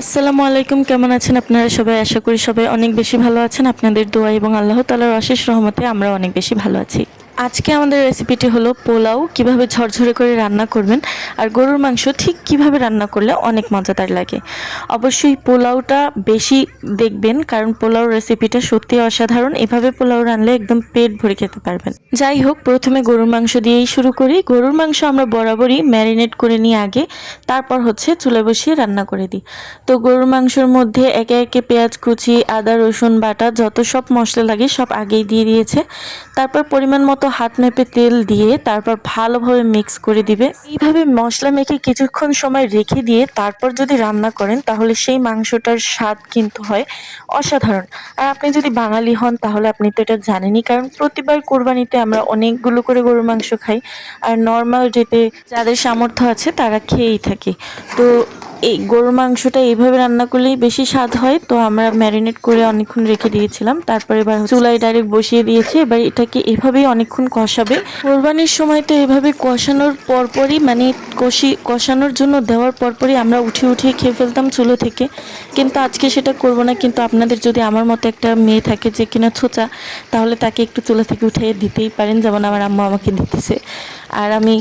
আসসালামু আলাইকুম, কেমন আছেন আপনারা সবাই? আশা করি সবাই অনেক বেশি ভালো আছেন। আপনাদের দোয়া এবং আল্লাহ তালার অশেষ রহমতে আমরা অনেক বেশি ভালো আছি। আজকে আমাদের রেসিপিটি হলো পোলাও, কীভাবে ঝরঝরে করে রান্না করবেন আর গরুর মাংস ঠিক কীভাবে রান্না করলে অনেক মজাদার লাগে। অবশ্যই পোলাওটা বেশি দেখবেন কারণ পোলাও রেসিপিটা সত্যি অসাধারণ। এভাবে পোলাও রানলে একদম পেট ভরে খেতে পারবেন। যাই হোক, প্রথমে গরুর মাংস দিয়েই শুরু করি। গরুর মাংস আমরা বরাবরই ম্যারিনেট করে নিই আগে, তারপর হচ্ছে চুলে বসিয়ে রান্না করে দিই। তো গরুর মাংসর মধ্যে একে একে পেঁয়াজ কুচি, আদা, রসুন বাটা, যত সব মশলা লাগে সব আগেই দিয়ে দিয়েছে। তারপর পরিমাণ মতো হাত মেপে তেল দিয়ে তারপর ভালোভাবে মিক্স করে দিবে। এইভাবে মশলা মেখে কিছুক্ষণ সময় রেখে দিয়ে তারপর যদি রান্না করেন, তাহলে সেই মাংসটার স্বাদ কিন্তু হয় অসাধারণ। আর আপনি যদি বাঙালি হন, তাহলে আপনি তো এটা জানেনই, কারণ প্রতিবার কোরবানিতে আমরা অনেকগুলো করে গরুর মাংস খাই। আর নর্মাল ডেতে যাদের সামর্থ্য আছে, তারা খেয়েই থাকে। তো এই গরুর মাংসটা এইভাবে রান্না করলেই বেশি স্বাদ হয়, তো আমরা ম্যারিনেট করে অনেকক্ষণ রেখে দিয়েছিলাম। তারপর এবার চুলায় ডাইরেক্ট বসিয়ে দিয়েছি, এবার এটাকে এভাবেই অনেকক্ষণ কষাবে। কোরবানির সময় তো এভাবে কষানোর পরপরই মানে কষি, কষানোর জন্য দেওয়ার পরপরই আমরা উঠে উঠিয়ে খেয়ে ফেলতাম চুলো থেকে। কিন্তু আজকে সেটা করব না, কিন্তু আপনাদের যদি আমার মতো একটা মেয়ে থাকে যে কিনা ছোচা, তাহলে তাকে একটু চুলো থেকে উঠিয়ে দিতেই পারেন, যেমন আমার আম্মা আমাকে দিতেছে। আর আমি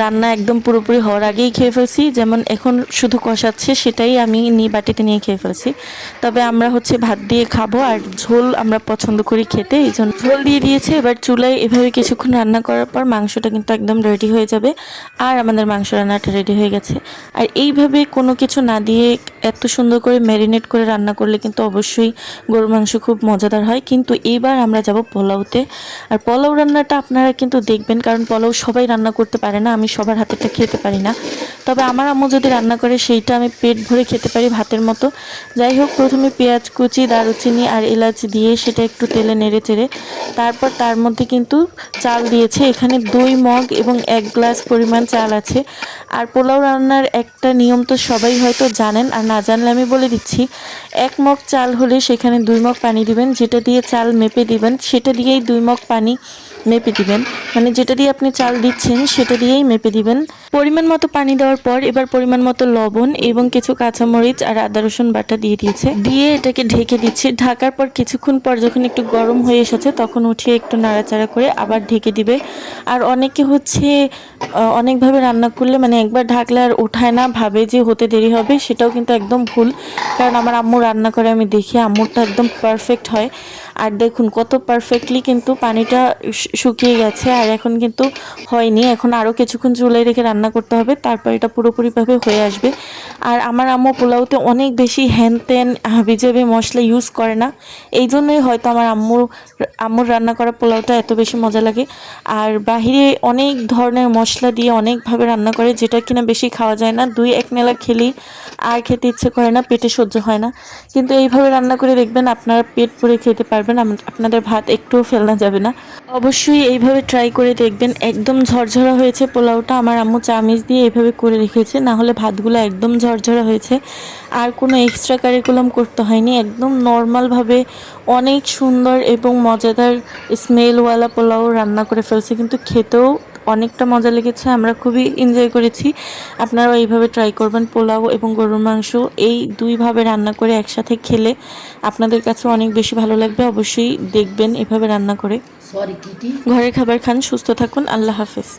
রান্না একদম পুরোপুরি হওয়ার আগেই খেয়ে ফেলছি, যেমন এখন শুধু কষাচ্ছে সেটাই আমি নিয়ে বাটিতে নিয়ে খেয়ে ফেলছি। তবে আমরা হচ্ছে ভাত দিয়ে খাব আর ঝোল আমরা পছন্দ করি খেতে, এই জন্য ঝোল দিয়ে দিয়েছে। এবার চুলায় এভাবে কিছুক্ষণ রান্না করার পর মাংসটা কিন্তু একদম রেডি হয়ে যাবে। আর আমাদের মাংস রান্নাটা রেডি হয়ে গেছে। আর এইভাবে কোনো কিছু না দিয়ে এত সুন্দর করে ম্যারিনেট করে রান্না করলে কিন্তু অবশ্যই গরুর মাংস খুব মজাদার হয়। কিন্তু এইবার আমরা যাব পোলাওতে। আর পোলাও রান্নাটা আপনারা কিন্তু দেখবেন, কারণ পোলাও সবাই রান্না করতে পারে না, আমি সবার হাতেরটা খেতে পারি না। তবে আমার আম্মু যদি রান্না করে, সেইটা আমি পেট ভরে খেতে পারি ভাতের মতো। যাই হোক, প্রথমে পেঁয়াজ, কুচি, দারুচিনি আর এলাচ দিয়ে সেটা একটু তেলে নেড়ে চেড়ে, তারপর তার মধ্যে কিন্তু চাল দিয়েছে। এখানে দুই মগ এবং এক গ্লাস পরিমাণ চাল আছে। আর পোলাও রান্নার একটা নিয়ম তো সবাই হয়তো জানেন, আর না জানলে আমি বলে দিচ্ছি, এক মগ চাল হলে সেখানে দুই মগ পানি দিবেন, যেটা দিয়ে চাল মেপে দিবেন, সেটা দিয়েই দুই মগ পানি মেপে দিবেন। মানে যেটা দিয়ে আপনি চাল দিচ্ছেন, সেটা দিয়েই মেপে দিবেন। পরিমাণ মতো পানি দেওয়ার পর এবার পরিমাণ মতো লবণ এবং কিছু কাঁচামরিচ আর আদা, রসুন বাটা দিয়ে দিয়েছে। দিয়ে এটাকে ঢেকে দিচ্ছে। ঢাকার পর কিছুক্ষণ পর যখন একটু গরম হয়ে এসেছে, তখন উঠিয়ে একটু নাড়াচাড়া করে আবার ঢেকে দিবে। আর অনেকে হচ্ছে অনেকভাবে রান্না করলে মানে একবার ঢাকলে আর ওঠায় না, ভাবে যে হতে দেরি হবে, সেটাও কিন্তু একদম ভুল। কারণ আমার আম্মু রান্না করে, আমি দেখি আম্মুরটা একদম পারফেক্ট হয়। আর দেখুন, কত পারফেক্টলি কিন্তু পানিটা শুকিয়ে গেছে আর এখন কিন্তু হয়নি। এখন আরও কিছুক্ষণ চুলায় রেখে রান্না করতে হবে, তারপর এটা পুরোপুরিভাবে হয়ে আসবে। আর আমার আম্মু পোলাওতে অনেক বেশি হ্যান ত্যান হাবিজাবি মশলা ইউজ করে না। এই জন্যই হয়তো আমার আম্মুর আম্মুর রান্না করা পোলাওটা এত বেশি মজা লাগে। আর বাহিরে অনেক ধরনের মশলা দিয়ে অনেকভাবে রান্না করে, যেটা কিনা বেশি খাওয়া যায় না। দুই এক নেলা খেলেই আর খেতে ইচ্ছে করে না, পেটে সহ্য হয় না। কিন্তু এইভাবে রান্না করে দেখবেন আপনারা পেট ভরে খেতে পারবেন আম- আপনাদের ভাত একটুও ফেলনা যাবে না। অবশ্যই এইভাবে ট্রাই করে দেখবেন, একদম ঝরঝরা হয়েছে পোলাওটা, আমার আম্মু চামিচ দিয়ে এইভাবে করে রেখেছে, না হলে ভাতগুলো একদম ঝরঝরা হয়েছে। আর কোনো এক্সট্রা কারিকুলাম করতে হয়নি, একদম নর্মালভাবে অনেক সুন্দর এবং মজাদার স্মেলওয়ালা পোলাও রান্না করে ফেলছে, কিন্তু খেতেও অনেকটা মজা লেগেছে আমরা খুবই এনজয় করেছি। আপনারাও এইভাবে ট্রাই করবেন পোলাও এবং গরুর মাংস। এই দুইভাবে রান্না করে একসাথে খেলে আপনাদের কাছে অনেক বেশি ভালো লাগবে অবশ্যই দেখবেন এভাবে রান্না করে। ঘরে ঘরের খাবার খান সুস্থ থাকুন আল্লাহ হাফেজ।